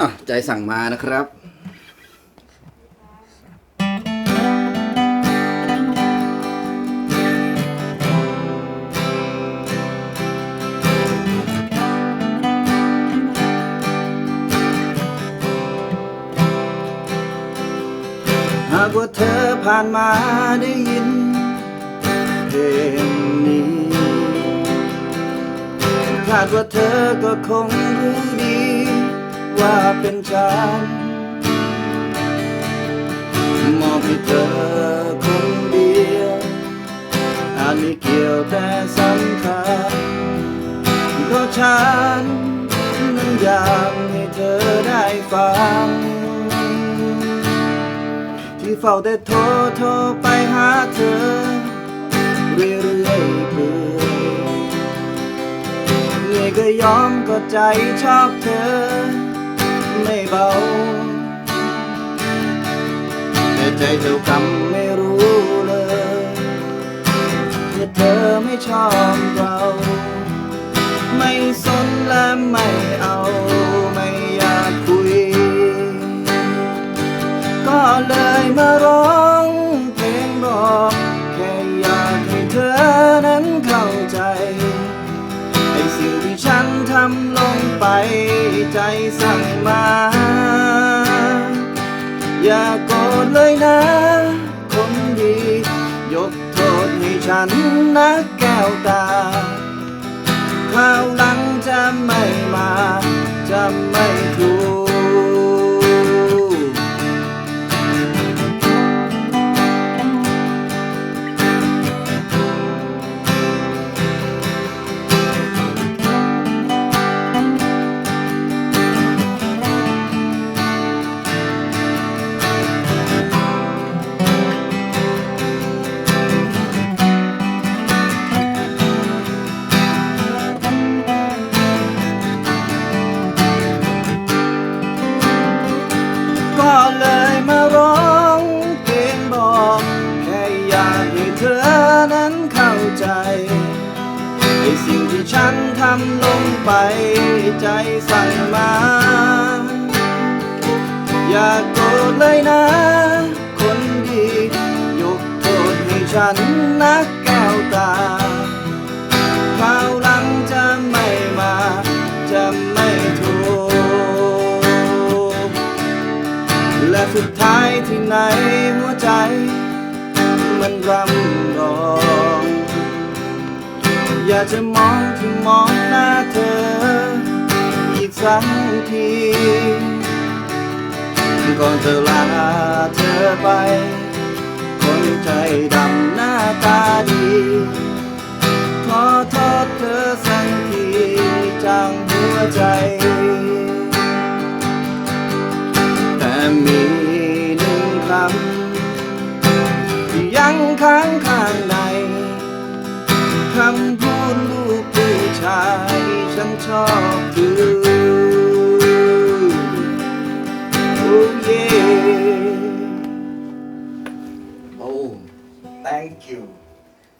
อะใจสั่งมานะครับหากว่าเธอผ่านมาได้ยินเพลงนี้คาดว่าเธอก็คงรู้ดี ว่าเป็นฉันมอบให้เธอคนเดียวอาจไม่เกี่ยวแต่สำคัญเพราะฉันนั้นอยากให้เธอได้ฟัง ที่เฝ้าแต่โทรโทรไปหาเธอ เรื่อยๆเปื่อยเหนื่อก็ยอมก็ใจชอบเธอ ใจเจ้ากรรมไม่รู้เลยว่าเธอไม่ชอบเรา ไม่สนและไม่เอาไม่อยากคุย ก็เลยมาร้องเพลงบอกแค่อยากให้เธอนั้นเข้าใจไอ้สิ่งที่ฉันทำลงไปใจสั่งมา ฉันนะแก้วตาคราวหลังจะไม่มา จะไม่ ก็เลยมาร้องเพลงบอกแค่อยากให้เธอนั้นเข้าใจไอ้สิ่งที่ฉันทำลงไปใจสั่งมา อย่าโกรธเลยนะ คนดียกโทษให้ฉันนะแก้วตาคราว สุดท้ายที่ไหนหัวใจ มันรำร้อง อยากจะมองที่มองหน้าเธอ อีกสักที ก่อนเธอลาเธอไป คนใจดำหน้าตาดี ค้างข้างในคำพูดลูกผู้ชาย ฉันชอบเธอ Oh yeah Oh thank you